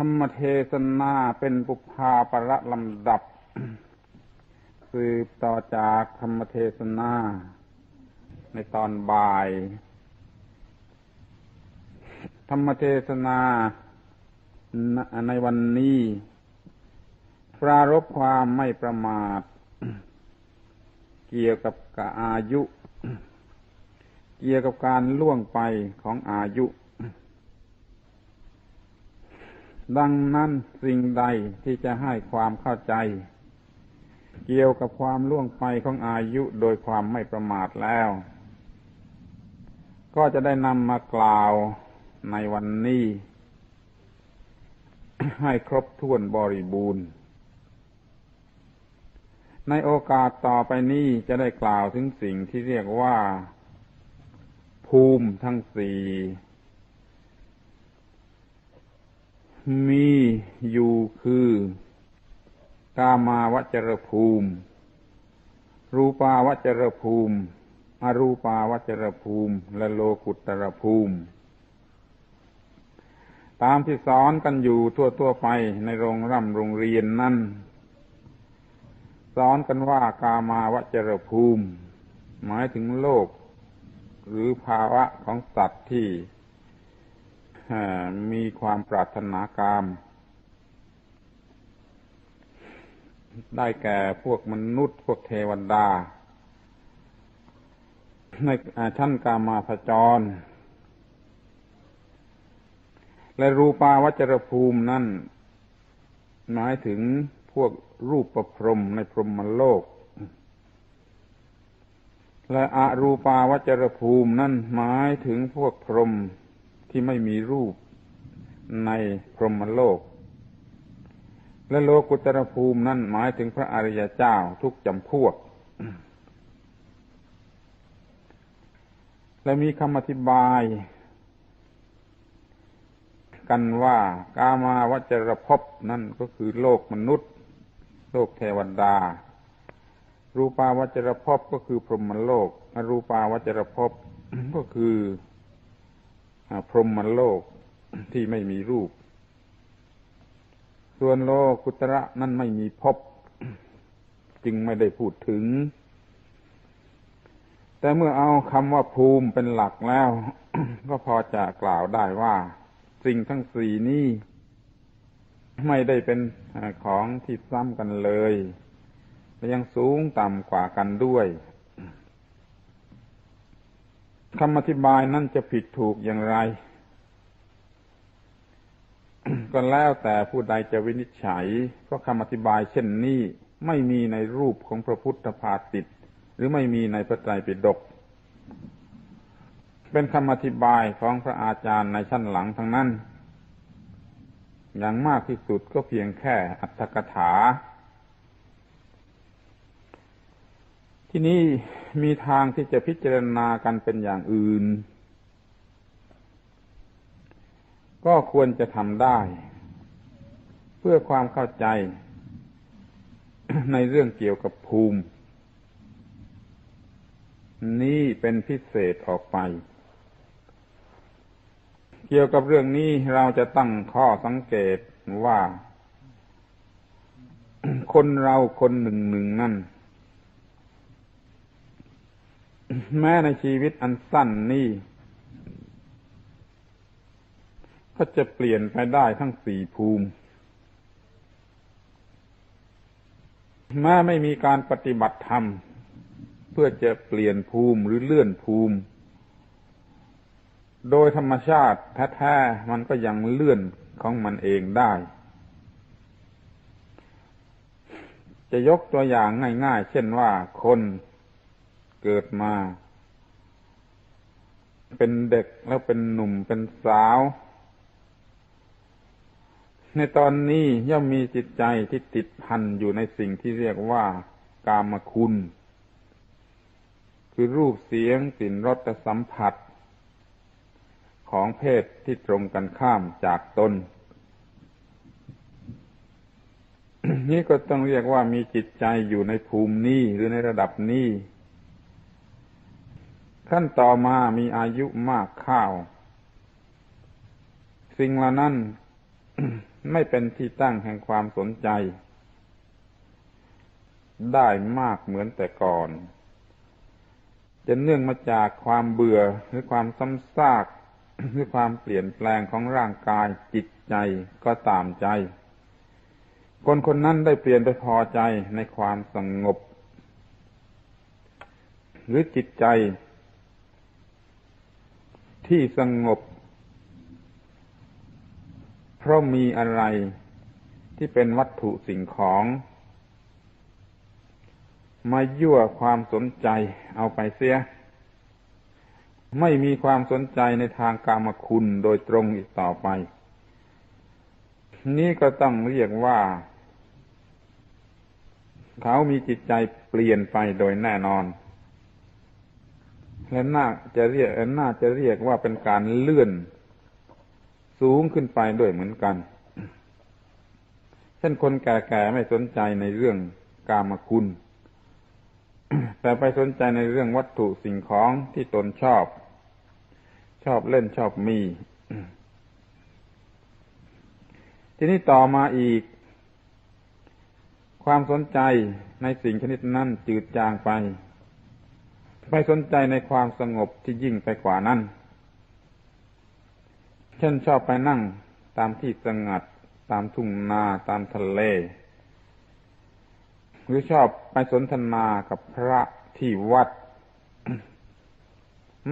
ธรรมเทศนาเป็นปุพาประลำดับ สืบต่อจากธรรมเทศนาในตอนบ่าย ธรรมเทศนาในวันนี้ปรารบความไม่ประมาท เกี่ยวกับกอายุ เกี่ยวกับการล่วงไปของอายุ ดังนั้นสิ่งใดที่จะให้ความเข้าใจ เกี่ยวกับความล่วงไปของอายุโดยความไม่ประมาทแล้ว ก็จะได้นำมากล่าวในวันนี้ ให้ครบถ้วนบริบูรณ์ ในโอกาสต่อไปนี้จะได้กล่าวถึงสิ่งที่เรียกว่า ภูมิทั้งสี่ มีอยู่คือกามาวจรภูมิ รูปาวจรภูมิ อรูปาวจรภูมิ และโลกุตรภูมิ ตามที่สอนกันอยู่ทั่วๆไปในโรงร่ำโรงเรียนนั่นสอนกันว่ากามาวจรภูมิ หมายถึงโลก หรือภาวะของสัตว์ที่ มีความปรารถนากาม ได้แก่พวกมนุษย์ พวกเทวดา ในชั้นกามาพจร และรูปาวจรภูมินั่น หมายถึงพวกรูปประพรมในพรหมโลก และอรูปาวจรภูมินั่นหมายถึงพวกพรหม ที่ไม่มีรูปในพรหมโลก และโลกุตรภูมินั่นหมายถึงพระอริยเจ้าทุกจำพวก และมีคำอธิบาย กันว่ากามาวจรภพนั่นก็คือโลกมนุษย์ โลกเทวดา รูปาวจรภพก็คือพรหมโลกอรูปาวจรภพก็คือ พรหมโลกที่ไม่มีรูป ส่วนโลกุตระนั่นไม่มีพบ จึงไม่ได้พูดถึง แต่เมื่อเอาคำว่าภูมิเป็นหลักแล้ว ก็พอจะกล่าวได้ว่า สิ่งทั้งสี่นี้ไม่ได้เป็นของที่ซ้ำกันเลยและยังสูงต่ำกว่ากันด้วย คำอธิบายนั่นจะผิดถูกอย่างไร ก็แล้วแต่ผู้ใดจะวินิจฉัย เพราะคำอธิบายเช่นนี้ไม่มีในรูปของพระพุทธภาษิตหรือไม่มีในพระไตรปิฎกเป็นคำอธิบายของพระอาจารย์ในชั้นหลังทั้งนั้น อย่างมากที่สุดก็เพียงแค่อัตถกถา ที่นี้มีทางที่จะพิจารณากันเป็นอย่างอื่น ก็ควรจะทำได้ เพื่อความเข้าใจ ในเรื่องเกี่ยวกับภูมิ นี่เป็นพิเศษออกไป เกี่ยวกับเรื่องนี้เราจะตั้งข้อสังเกตว่า คนเราคนหนึ่งหนึ่งนั่น แม้ในชีวิตอันสั้นนี้ก็จะเปลี่ยนไปได้ทั้งสี่ภูมิ แม้ไม่มีการปฏิบัติธรรม เพื่อจะเปลี่ยนภูมิหรือเลื่อนภูมิ โดยธรรมชาติแท้ๆมันก็ยังเลื่อนของมันเองได้ จะยกตัวอย่างง่าย ๆ เช่นว่าคน เกิดมา เป็นเด็กแล้วเป็นหนุ่มเป็นสาว ในตอนนี้ย่อมมีจิตใจที่ติดพันอยู่ในสิ่งที่เรียกว่ากามคุณ คือรูปเสียงกลิ่นรสสัมผัส ของเพศที่ตรงกันข้ามจากตนนี่ก็ต้องเรียกว่ามีจิตใจอยู่ในภูมินี้หรือในระดับนี้ ขั้นต่อมามีอายุมากข้าว สิ่งเหล่านั้นไม่เป็นที่ตั้งแห่งความสนใจ ได้มากเหมือนแต่ก่อน จะเนื่องมาจากความเบื่อหรือความซ้ำซากหรือความเปลี่ยนแปลงของร่างกายจิตใจก็ตามใจ คนคนนั้นได้เปลี่ยนไปพอใจในความสงบ หรือจิตใจ ที่สงบ เพราะมีอะไรที่เป็นวัตถุสิ่งของ มายั่วความสนใจเอาไปเสีย ไม่มีความสนใจในทางกามคุณโดยตรงอีกต่อไป นี่ก็ต้องเรียกว่า เขามีจิตใจเปลี่ยนไปโดยแน่นอน และน่าจะเรียกน่าจะเรียกว่าเป็นการเลื่อน สูงขึ้นไปด้วยเหมือนกัน เช่นคนแก่ๆไม่สนใจในเรื่องกามคุณ แต่ไปสนใจในเรื่องวัตถุสิ่งของที่ตนชอบ ชอบเล่นชอบมี ทีนี้ต่อมาอีก ความสนใจในสิ่งชนิดนั้นจืดจางไป ไปสนใจในความสงบที่ยิ่งไปกว่านั้นเช่นชอบไปนั่งตามที่สงัด ตามทุ่งนาตามทะเล หรือชอบไปสนทนากับพระที่วัด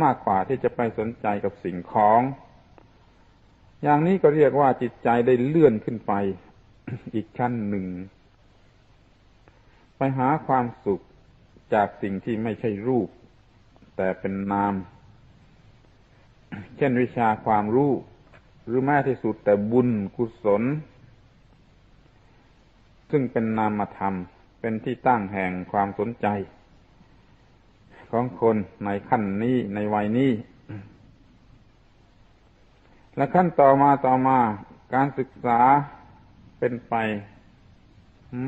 มากกว่าที่จะไปสนใจกับสิ่งของ อย่างนี้ก็เรียกว่าจิตใจได้เลื่อนขึ้นไป อีกชั้นหนึ่ง ไปหาความสุขจากสิ่งที่ไม่ใช่รูป แต่เป็นนาม เช่นวิชาความรู้ หรือแม้ที่สุดแต่บุญกุศล ซึ่งเป็นนามธรรม เป็นที่ตั้งแห่งความสนใจ ของคนในขั้นนี้ในวัยนี้ และขั้นต่อมาต่อมาการศึกษาเป็นไป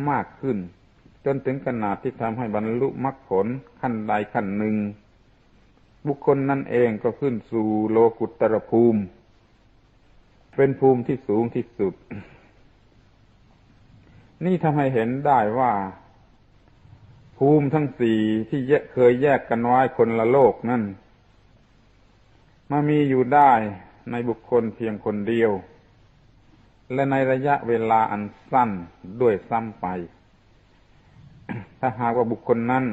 มากขึ้น จนถึงขนาดที่ทำให้บรรลุมรรคผลขั้นใดขั้นหนึ่ง บุคคลนั่นเองก็ขึ้นสู่โลกุตรภูมิ เป็นภูมิที่สูงที่สุด นี่ทำให้เห็นได้ว่า ภูมิทั้งสี่ที่เคยแยกกันไว้คนละโลกนั่น มามีอยู่ได้ในบุคคลเพียงคนเดียว และในระยะเวลาอันสั้นด้วยซ้ำไป ถ้าหากว่าบุคคลนั้น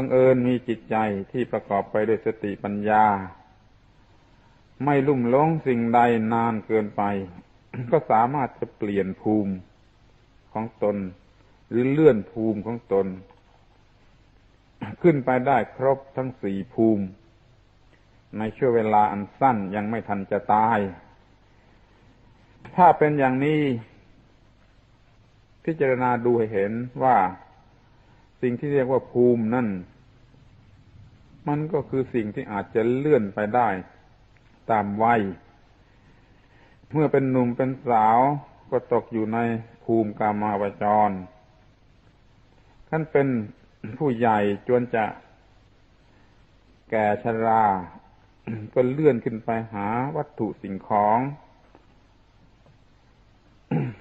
บังเอิญมีจิตใจที่ประกอบไปด้วยสติปัญญา ไม่ลุ่มหลงสิ่งใดนานเกินไป ก็สามารถจะเปลี่ยนภูมิของตน หรือเลื่อนภูมิของตน ขึ้นไปได้ครบทั้งสี่ภูมิ ในช่วงเวลาอันสั้นยังไม่ทันจะตาย ถ้าเป็นอย่างนี้ พิจารณาดูให้เห็นว่า สิ่งที่เรียกว่าภูมินั่น มันก็คือสิ่งที่อาจจะเลื่อนไปได้ ตามวัย เมื่อเป็นหนุ่มเป็นสาวก็ตกอยู่ในภูมิกามาวจรท่านเป็นผู้ใหญ่จนจะแก่ชรา ก็เลื่อนขึ้นไปหาวัตถุสิ่งของ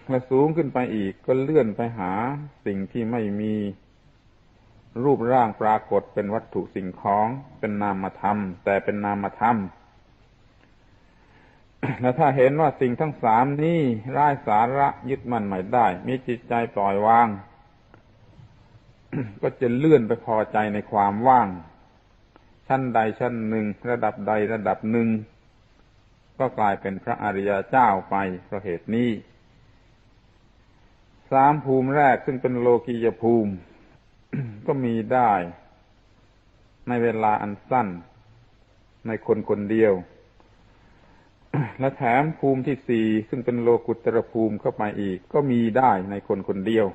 และสูงขึ้นไปอีกก็เลื่อนไปหาสิ่งที่ไม่มี รูปร่างปรากฏเป็นวัตถุสิ่งของเป็นนามธรรม แต่เป็นนามธรรมและถ้าเห็นว่าสิ่งทั้งสามนี้ร้ายสาระยึดมั่นไม่ได้ มีจิตใจปล่อยวาง ก็จะเลื่อนไปพอใจในความว่าง ชั้นใดชั้นหนึ่ง ระดับใดระดับหนึ่ง ก็กลายเป็นพระอริยเจ้าไปเพราะเหตุนี้สามภูมิแรกซึ่งเป็นโลกียภูมิ ก็มีได้ ในเวลาอันสั้น ในคนคนเดียว และแถมภูมิที่สี่ซึ่งเป็นโลกุตรภูมิเข้าไปอีก ก็มีได้ในคนคนเดียว